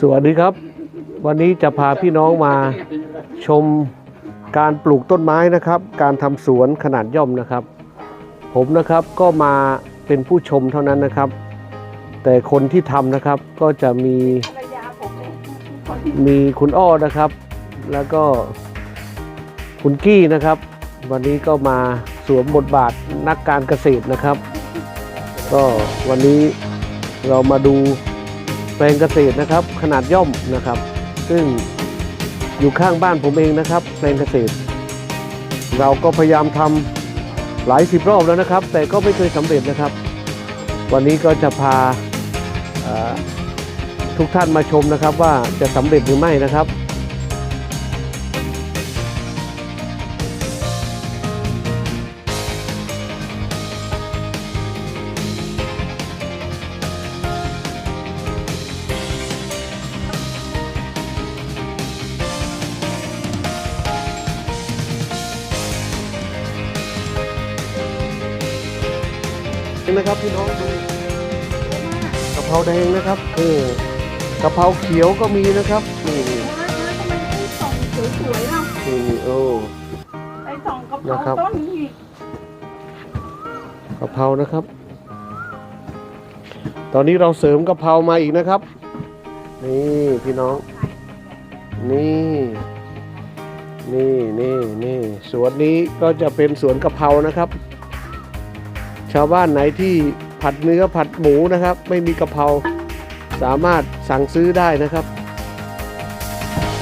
สวัสดีครับ วันนี้จะพาพี่น้องมาชมการปลูกต้นไม้นะครับ การทำสวนขนาดย่อมนะครับ ผมนะครับก็มาเป็นผู้ชมเท่านั้นนะครับ แต่คนที่ทำนะครับก็จะมีมีคุณอ้อนะครับ แล้วก็คุณกี้นะครับ วันนี้ก็มาสวมบทบาทนักการเกษตรนะครับ ก็วันนี้เรามาดู แปลงเกษตรนะครับ ขนาดย่อมนะครับ ซึ่งอยู่ข้างบ้านผมเองนะครับ แปลงเกษตร เราก็พยายามทำหลายสิบรอบแล้วนะครับ แต่ก็ไม่เคยสำเร็จนะครับ วันนี้ก็จะพาทุกท่านมาชมนะครับว่าจะสำเร็จหรือไม่นะครับ นะครับพี่น้องดูกะเพราแดงนะครับเออกะเพราเขียวก็มีนะครับนี่นี่ทำไมไม่ส่องสวยๆล่ะนี่นี่โอ้ไปส่องกระเพนะครัราบต้นนี้อีกกะเพรานะครับ ตอนนี้เราเสริมกะเพรามาอีกนะครับ นี่พี่น้อง นี่ นี่นี่นี่สวนนี้ก็จะเป็นสวนกะเพรานะครับ ชาวบ้านไหนที่ผัดเนื้อผัดหมูนะครับ ไม่มีกะเพราสามารถสั่งซื้อได้นะครับ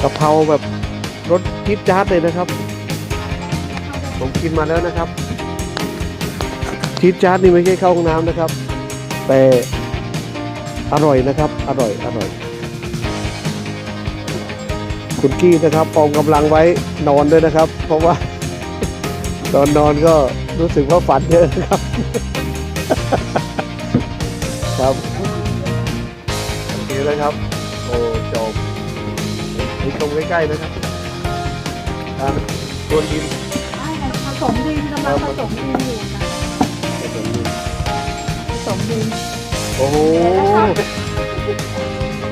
กะเพราแบบรสจิ๊ดจ๊าดเลยนะครับ ผมกินมาแล้วนะครับจี๊ดจ๊าดนี่ไม่ใช่เข้าห้องน้ำนะครับ แต่อร่อยนะครับ อร่อยอร่อย คุณกี้นะครับออมกำลังไว้นอนด้วยนะครับ เพราะว่า ตอนนอนก็รู้สึกว่าฝันเยอะนะครับ ครับโอเคนะครับ โอ้จบนี่ชมใกล้ๆนะครับอ่าตัวนดินไม่ผสมดินกำลังผสมดินอยู่นะผสมดินผสมดินโอ้โห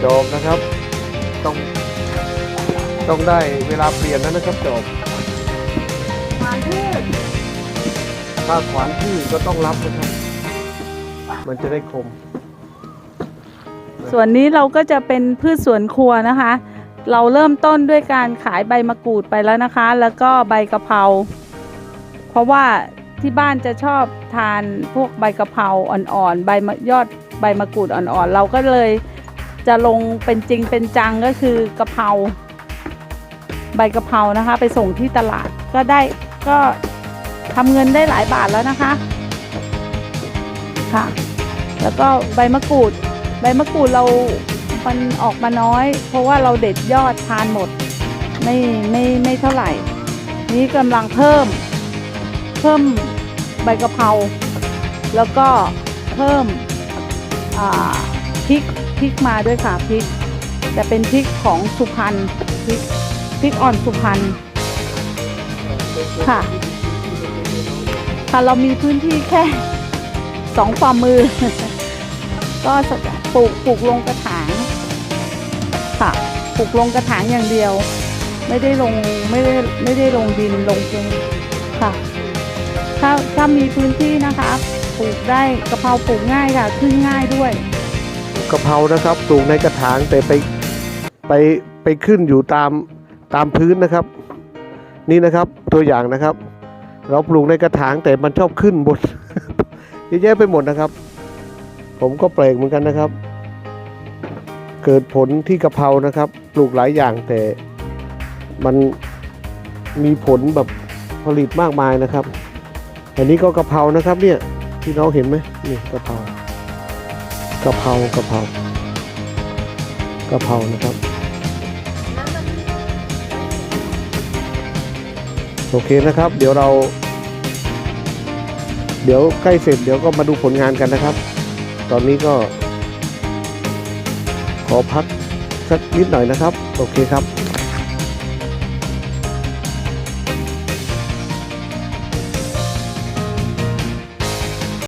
จบนะครับ ต้อง ต้องได้เวลาเปลี่ยนแล้วนะครับจบ ถ้าขวานพืชก็ต้องรับนะครับ มันจะได้คม ส่วนนี้เราก็จะเป็นพืชสวนครัวนะคะ เราเริ่มต้นด้วยการขายใบมะกรูดไปแล้วนะคะ แล้วก็ใบกะเพราเพราะว่าที่บ้านจะชอบทานพวกใบกะเพราอ่อนๆใบมะยอดใบมะกรูดอ่อนๆ เราก็เลยจะลงเป็นจริงเป็นจังก็คือกะเพราใบกะเพรานะคะ ไปส่งที่ตลาดก็ได้ก็ ทำเงินได้หลายบาทแล้วนะคะค่ะ แล้วก็ใบมะกรูด ใบมะกรูดเรา มันออกมาน้อย เพราะว่าเราเด็ดยอดทานหมด ไม่ไม่ไม่เท่าไหร่ นี้กำลังเพิ่ม เพิ่มใบกะเพรา แล้วก็เพิ่มพริกพริกมาด้วยค่ะพริก แต่เป็นพริกของสุพรรณพริกพริกอ่อนสุพรรณค่ะ ค่ะเรามีพื้นที่แค่สองฝ่ามือ ก็ปลูกปลูกลงกระถางค่ะปลูกลงกระถางอย่างเดียว ไม่ได้ลงไม่ได้ไม่ได้ลงดินลงเองค่ะ ถ้าถ้ามีพื้นที่นะคะปลูกได้กะเพราปลูกง่ายค่ะขึ้นง่ายด้วยกะเพรานะครับปลูกในกระถางแต่ไปไปไปขึ้นอยู่ตามตามพื้นนะครับ นี่นะครับตัวอย่างนะครับ เราปลูกในกระถางแต่มันชอบขึ้นบนเยอะแยะไปหมดนะครับ ผมก็แปลกเหมือนกันนะครับ เกิดผลที่กะเพรานะครับ ปลูกหลายอย่างแต่มันมีผลแบบผลิตมากมายนะครับ อันนี้ก็กะเพรานะครับ เนี่ยที่น้องเห็นไหมนี่กะเพรากะเพรากะเพรากะเพรานะครับ โอเคนะครับ เดี๋ยวเรา เดี๋ยวใกล้เสร็จเดี๋ยวก็มาดูผลงานกันนะครับ ตอนนี้ก็ ขอพักสักนิดหน่อยนะครับ โอเคครับ